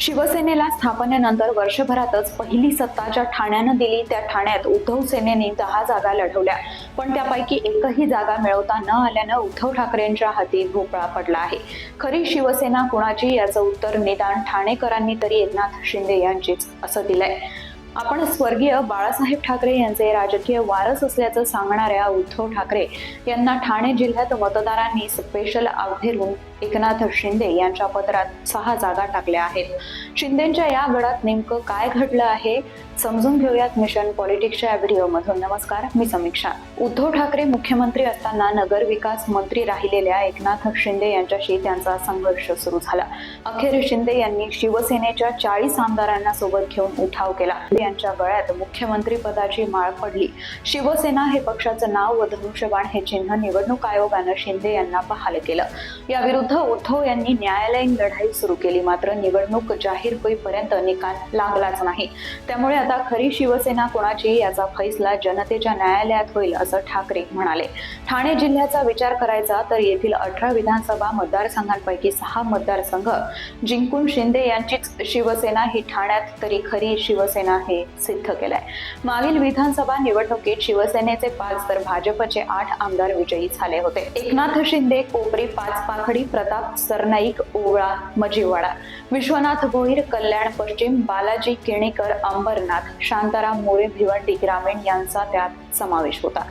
शिवसेनेला स्थापनेनंतर वर्षभरातच पहिली सत्ता ज्या ठाण्यानं दिली. त्या ठाण्यात उद्धव सेनेने दहा जागा लढवल्या. पण त्यापैकी एकही जागा मिळवता न आल्यानं उद्धव ठाकरेंच्या हाती भोपळा पडला आहे. खरी शिवसेना कुणाची? याचं उत्तर निदान ठाणेकरांनी तरी एकनाथ शिंदे यांचीच असं दिलंय. आपण स्वर्गीय बाळासाहेब ठाकरे यांचे राजकीय वारस असल्याचं सांगणाऱ्या उद्धव ठाकरे यांना ठाणे जिल्ह्यात मतदारांनी स्पेशल आव्हेरून एकनाथ शिंदे यांच्या पत्रात सहा जागा टाकल्या आहेत. शिंदेच्या या गडात नेमकं काय घडलं आहे? समजून घेऊयात मिशन पॉलिटिक्सच्या व्हिडिओमधून नमस्कार मी समीक्षा. उद्धव ठाकरे मुख्यमंत्री असताना नगर विकास मंत्री राहिलेल्या एकनाथ शिंदे यांच्याशी त्यांचा संघर्ष सुरू झाला. अखेर शिंदे यांनी शिवसेनेच्या चाळीस आमदारांना सोबत घेऊन उठाव केला. यांच्या गळ्यात मुख्यमंत्री पदाची माळ पडली. शिवसेना हे पक्षाचं नाव व धनुष्यबाण हे चिन्ह निवडणूक आयोगानं शिंदे यांना बहाल केलं. याविरुद्ध उद्धव यांनी न्यायालयीन लढाई सुरू केली. मात्र निवडणूक जाहीर होईपर्यंत निकाल लागलाच नाही. त्यामुळे आता खरी शिवसेना कोणाची याचा फैसला जनतेच्या न्यायालयात होईल असं ठाकरे म्हणाले. ठाणे जिल्ह्याचा विचार करायचा तर येथील अठरा विधानसभा मतदारसंघांपैकी सहा मतदारसंघ जिंकून शिंदे यांचीच शिवसेना ही ठाण्यात तरी खरी शिवसेना हे सिद्ध केलंय. मागील विधानसभा निवडणुकीत शिवसेनेचे पाच तर भाजपचे आठ आमदार विजयी झाले होते. एकनाथ शिंदे कोपरी पाच पाखडी प्रताप सरनाईक ओवळा मजीवाडा विश्वनाथ भोईर कल्याण पश्चिम बालाजी केणेकर अंबरनाथ शांताराम मोरे भिवंडी ग्रामीण यांचा त्यात समावेश होता.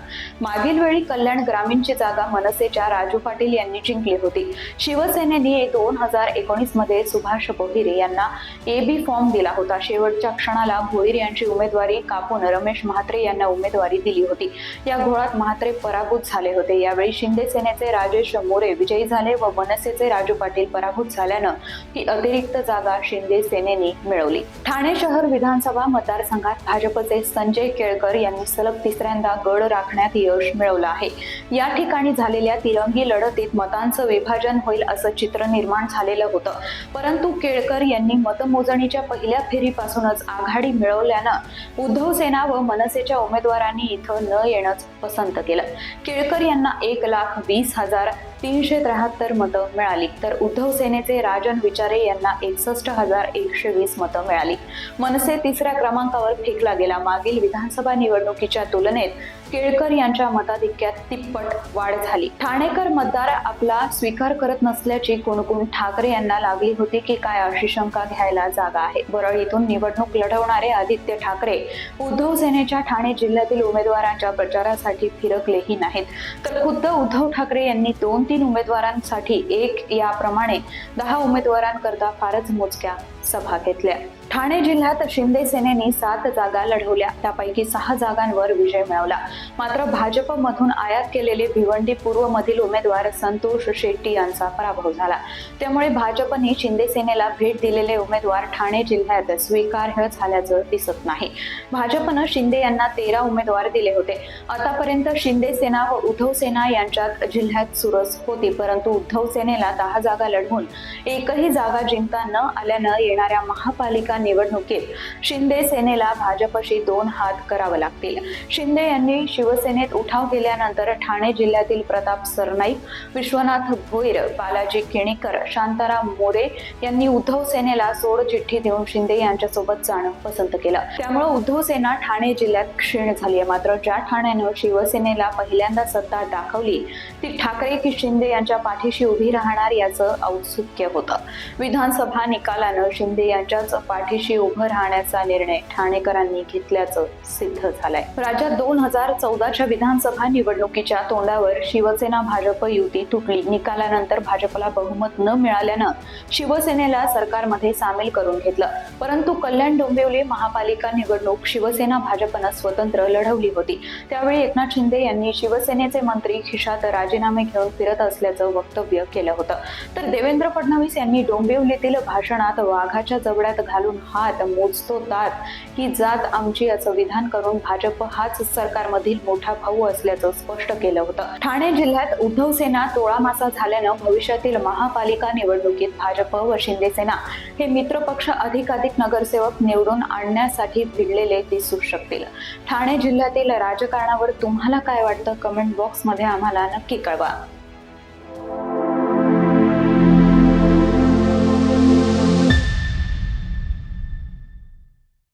मागील वेळी कल्याण ग्रामीणची जागा मनसेच्या राजू पाटील यांनी जिंकली होती. शिवसेनेने दोन हजार एकोणीसमध्ये सुभाष भोईरे यांना ए बी फॉर्म दिला होता. शेवटच्या क्षणाला भोईर यांची उमेदवारी कापून रमेश म्हात्रे यांना उमेदवारी दिली होती. या घोळात म्हात्रे पराभूत झाले होते. यावेळी शिंदे सेनेचे राजेश मोरे विजयी झाले व मनसेचे राजू पाटील पराभूत झाल्यानं ही अतिरिक्त जागा शिंदे सेनेने मिळवली. ठाणे शहर विधानसभा मतदारसंघात भाजपचे संजय केळकर यांनी सलग तिसऱ्या दुसऱ्यांदा गड राखण्यात यश मिळवलं आहे. या ठिकाणी झालेल्या तिरंगी लढतीत मतांचं विभाजन होईल असं चित्र निर्माण झालेलं होतं. परंतु केळकर यांनी मतमोजणीच्या पहिल्या फेरीपासूनच आघाडी मिळवल्यानं उद्धव सेना व मनसेच्या उमेदवारांनी इथं न येणंच पसंत केलं. केळकर यांना एक लाख वीस हजार तीनशे त्र्याहत्तर मतं मिळाली. तर उद्धव सेनेचे राजन विचारे यांना एकसष्ट हजार एकशे वीस मतं मिळाली. मनसे तिसऱ्या क्रमांकावर फेकला गेला. मागील विधानसभा निवडणुकीच्या तुलनेत केळकर यांच्या मताधिक्यात तिप्पट वाढ झाली. ठाणेकर मतदार आपला स्वीकार करत नसल्याची कुणकुण ठाकरे यांना लागली होती की काय अशी शंका घ्यायला जागा आहे. वरळीतून निवडणूक लढवणारे आदित्य ठाकरे उद्धव सेनेच्या ठाणे जिल्ह्यातील उमेदवारांच्या प्रचारासाठी फिरकलेही नाहीत. तर खुद्द उद्धव ठाकरे यांनी दोन तीन उमेदवारांसाठी एक याप्रमाणे दहा उमेदवारांकरता फारच मोजक्या सभा घेतल्या. ठाणे जिल्ह्यात शिंदे सेनेने सात जागा लढवल्या. त्यापैकी सहा जागांवर विजय मिळवला. मात्र भाजपमधून आयात केलेले भिवंडी पूर्व मधील उमेदवार संतोष शेट्टी यांचा पराभव झाला. त्यामुळे भाजपने शिंदे सेनेला भेट दिलेले उमेदवार ठाणे जिल्ह्यात स्वीकार्य झाल्याचं दिसत नाही. भाजपनं शिंदे यांना तेरा उमेदवार दिले होते. आतापर्यंत शिंदे सेना व उद्धव सेना यांच्यात जिल्ह्यात सुरस होती परंतु उद्धव सेनेला दहा जागा लढवून एकही जागा जिंकता न आल्यानं येणाऱ्या महापालिका निवडणुकीत शिंदे सेनेला भाजपशी दोन हात करावे लागतील. शिंदे यांनी शिवसेनेत उठाव केल्यानंतर ठाणे जिल्ह्यातील प्रताप सरनाईक विश्वनाथ भोईर बालाजी केणेकर शांताराम मोरे यांनी उद्धव सेनेला सोड चिठ्ठी देऊन शिंदे यांच्यासोबत जाणं पसंत केलं. त्यामुळे उद्धव सेना ठाणे जिल्ह्यात क्षीण झाली आहे. मात्र ज्या ठाण्यानं शिवसेनेला पहिल्यांदा सत्ता दाखवली ती ठाकरे की शिंदे यांच्या पाठीशी उभी राहणार याचं औत्सुक्य होतं. विधानसभा निकालानं शिंदे यांच्याच पाठीशी उभं राहण्याचा निर्णय ठाणेकरांनी घेतल्याचं सिद्ध झालंय. राज्यात दोन हजार चौदाच्या विधानसभा निवडणुकीच्या तोंडावर शिवसेना भाजप युती तुटली. निकालानंतर भाजपला बहुमत न मिळाल्यानं शिवसेनेला सरकारमध्ये सामील करून घेतलं. परंतु कल्याण डोंबिवली महापालिका निवडणूक शिवसेना भाजपनं स्वतंत्र लढवली होती. त्यावेळी एकनाथ शिंदे यांनी शिवसेनेचे मंत्री खिशात राजीनामे घेऊन फिरत असल्याचं वक्तव्य केलं होतं. तर देवेंद्र फडणवीस यांनी डोंबिवलीतील भाषणात वाघाच्या जबड्यात घालून हात मोजतो तात ही जात आमची असं विधान करून भाजप हाच सरकारमधील मोठा भाऊ असल्याचं स्पष्ट केलं होतं. ठाणे जिल्ह्यात उद्धव सेना तोळामासा झाल्यानं भविष्यातील महापालिका निवडणुकीत भाजप व शिंदेसेना हे मित्रपक्ष अधिकाधिक नगरसेवक निवडून आणण्यासाठी भिडलेले दिसू शकतील. ठाणे जिल्ह्यातील राजकारणावर तुम्हाला काय वाटतं? कमेंट बॉक्समध्ये आम्हाला नक्की कळवा.